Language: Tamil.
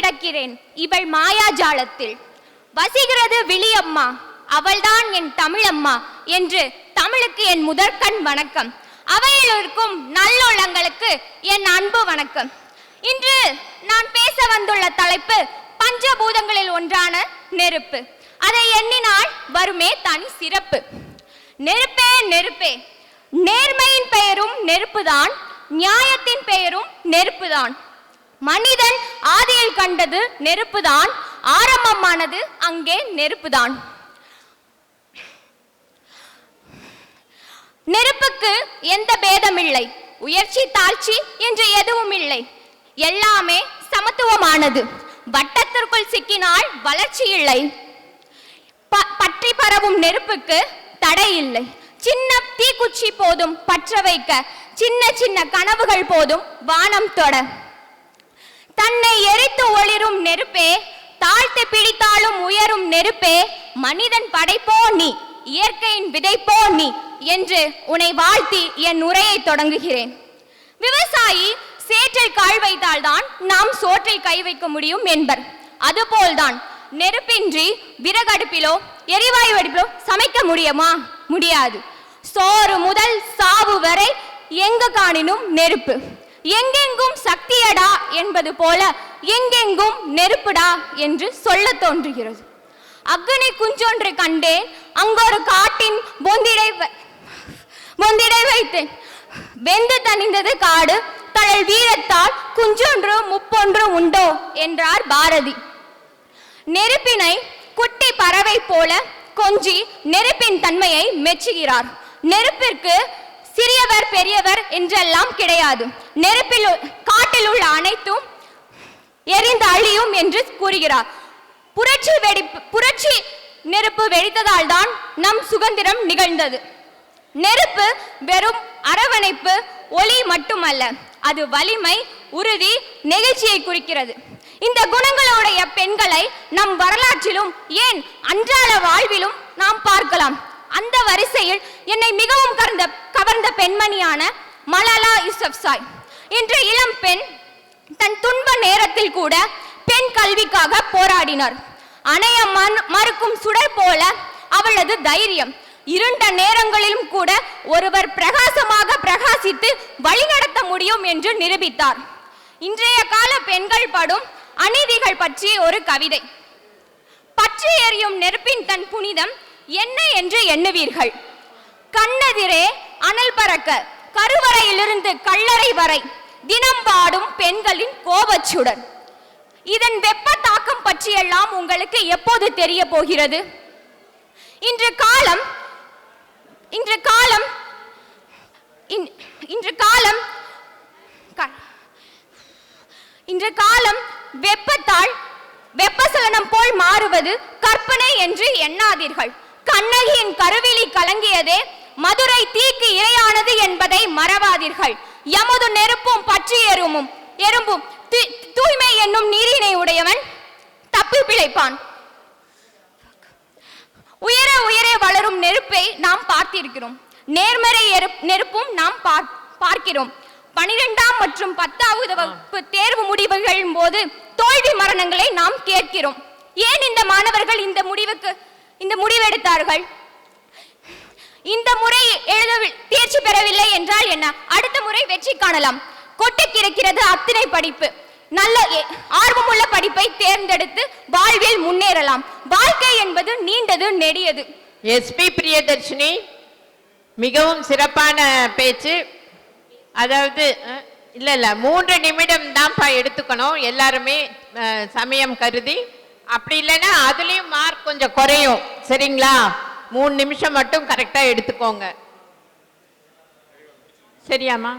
கிடக்கிறேன். இவள் மாயாஜாலத்தில். வசிகிறது விழியம்மா அவள்தான் என் தமிழம்மா என்று தமிழுக்கு என் முதற்கண் வணக்கம். அவையில் இருக்கும் நல்லுள்ளங்களுக்கு என் அன்பு வணக்கம். இன்று நான் பேச வந்துள்ள தலைப்பு பஞ்சபூதங்களில் ஒன்றான நெருப்பு. அதை எண்ணினால் வருமே தனி சிறப்பு. நெருப்பே நெருப்பே. நேர்மையின் பெயரும் நெருப்புதான் நியாயத்தின் பெயரும் நெருப்புதான். மனிதன் ஆதியில் கண்டது நெருப்புதான் ஆரம்பமானது அங்கே நெருப்புதான். நெருப்புக்கு எந்த பேதமில்லை உயர்ச்சி தாழ்ச்சி என்று எதுவும் இல்லை. எல்லாமே சமத்துவமானது வட்டத்திற்குள் சிக்கினால் வளர்ச்சி இல்லை. ப- பற்றி பரவும் நெருப்புக்கு தடை இல்லை. சின்ன தீக்குச்சி போதும் பற்ற வைக்க சின்ன சின்ன கனவுகள் போதும் வானம் தொட. தன்னை எரித்து ஒளிரும் நெருப்பே தாழ்த்து பிடித்தாலும் உயரும் நெருப்பே மனிதன் படைப்போ நீ இயற்கையின் விதைப்போ நீ என்று உன்னை வாழ்த்தி என் உரையை தொடங்குகிறேன். விவசாயி சேற்றில் கால் வைத்தால்தான் நாம் சோற்றில் கை வைக்க முடியும் என்பர். அதுபோல்தான் நெருப்பின்றி விறகடுப்பிலோ எரிவாயு அடுப்பிலோ சமைக்க முடியுமா? முடியாது. சோறு முதல் சாவு வரை எங்கு காணினும் நெருப்பு. எங்கெங்கும் சக்தியடா என்பது போல எங்கெங்கும் நெருப்புடா என்று சொல்ல தோன்றுகிறது. அக்னி குஞ்சொன்று கண்டேன். அங்கொரு காட்டின் பொந்திடை பொந்திடை வைத்தேன். வெந்து தணிந்தது காடு தழல் வீரத்தால் குஞ்சொன்று முப்பொன்று உண்டோ என்றார் பாரதி. நெருப்பினை குட்டி பறவை போல கொஞ்சி நெருப்பின் தன்மையை மெச்சுகிறார். நெருப்பிற்கு சிறியவர் பெரியவர் என்றெல்லாம் கிடையாது. நெருப்பில் காட்டில் உள்ள அனைத்தும் எரிந்து அழியும் என்று கூறுகிறார். புரட்சி வெடிப்பு புரட்சி நெருப்பு வெடித்ததால் தான் நம் சுதந்திரம் நிகழ்ந்தது. நெருப்பு வெறும் அரவணைப்பு ஒளி மட்டுமல்ல அது வலிமை உறுதி நெகிழ்ச்சியை குறிக்கிறது. இந்த குணங்களுடைய பெண்களை நம் வரலாற்றிலும் ஏன் அன்றாட வாழ்விலும் நாம் பார்க்கலாம். அந்த வரிசையில் என்னை மிகவும் கவர்ந்த கவர்ந்த பெண்மணியான மலாலா யூசப்சாய் என்ற இளம் பெண் தன் துன்ப நேரத்தில் கூட பெண் கல்விக்காக போராடினார். அணைய மறுக்கும் சுடர் போல அவளது தைரியம். இருண்ட நேரங்களிலும் கூட ஒருவர் பிரகாசமாக பிரகாசித்து வழிநடத்த முடியும் என்று நிரூபித்தார். இன்றைய கால பெண்கள் படும் அநீதிகள் பற்றி ஒரு கவிதை. பற்றி எறியும் நெருப்பின் தன் புனிதம் என்ன என்று எண்ணுவீர்கள்? கண்ணெதிரே அனல் பறக்க கருவறையிலிருந்து கல்லறை வரை தினம் பாடும் பெண்களின் கோபச்சுடன் இதன் வெப்ப தாக்கம் பற்றியெல்லாம் உங்களுக்கு எப்போது தெரிய போகிறது? இன்று காலம் இன்று காலம் இன்- இன்று காலம் க- இன்று காலம் வெப்பத்தால் வெப்பசலனம் போல் மாறுவது கற்பனை என்று எண்ணாதீர்கள். கண்ணகியின் கருவிழி கலங்கியதே மதுரை தீக்கு இரையானது என்பதை மறவாதீர்கள். எமது நெருப்பும் பற்றி எறும்பும் எறும்பும் தூய்மை என்னும் நீரினை உடையவன் தப்பி பிழைப்பான். உயர உயர வளரும் நெருப்பை நாம் பார்த்திருக்கிறோம். நேர்மறை நெருப்பும் நாம் பார்க்கிறோம். பனிரெண்டாம் மற்றும் பத்தாவது வகுப்பு தேர்வு முடிவுகளின் போது தோல்வி மரணங்களை நாம் கேட்கிறோம். ஏன் இந்த மாணவர்கள் இந்த முடிவுக்கு இந்த முடிவெடுத்தார்கள் இந்த முறை எழுத தேர்ச்சி பெறவில்லை என்றால் என்ன? அடுத்த முறை வெற்றி காணலாம். கொட்டி கிடக்கிறது அத்தனை படிப்பு. நல்ல ஆர்வமுள்ள படிப்பை தேர்ந்தெடுத்து வாழ்வில் முன்னேறலாம். வாழ்க்கை என்பது நீண்டது நெடியது. எஸ்பி பிரியதர்ஷினி மிகவும் சிறப்பான பேச்சு. அதாவது இல்லை இல்ல இல்ல மூன்று நிமிடம் தான்ப்பா எடுத்துக்கணும். எல்லாருமே சமயம் கருதி. அப்படி இல்லைன்னா அதுலேயும் மார்க் கொஞ்சம் குறையும். சரிங்களா? மூணு நிமிஷம் மட்டும் கரெக்டாக எடுத்துக்கோங்க. சரியாம்மா?